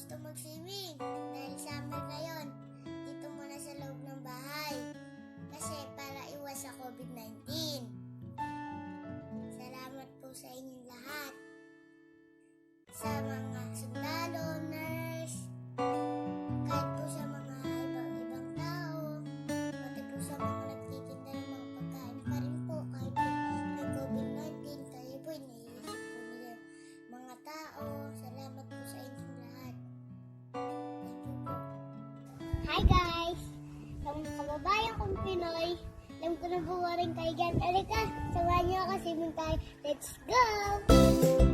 gusto mag-swimming dahil summer ngayon. Dito muna sa loob ng bahay. Kasi para iwas sa COVID-19. Salamat po sa inyong lahat. Sa mga sundalo, Hi guys! Yung kababayan kong Pinoy, alam ko na kayo dyan. Halika, samahan niyo ako tayo. Let's go!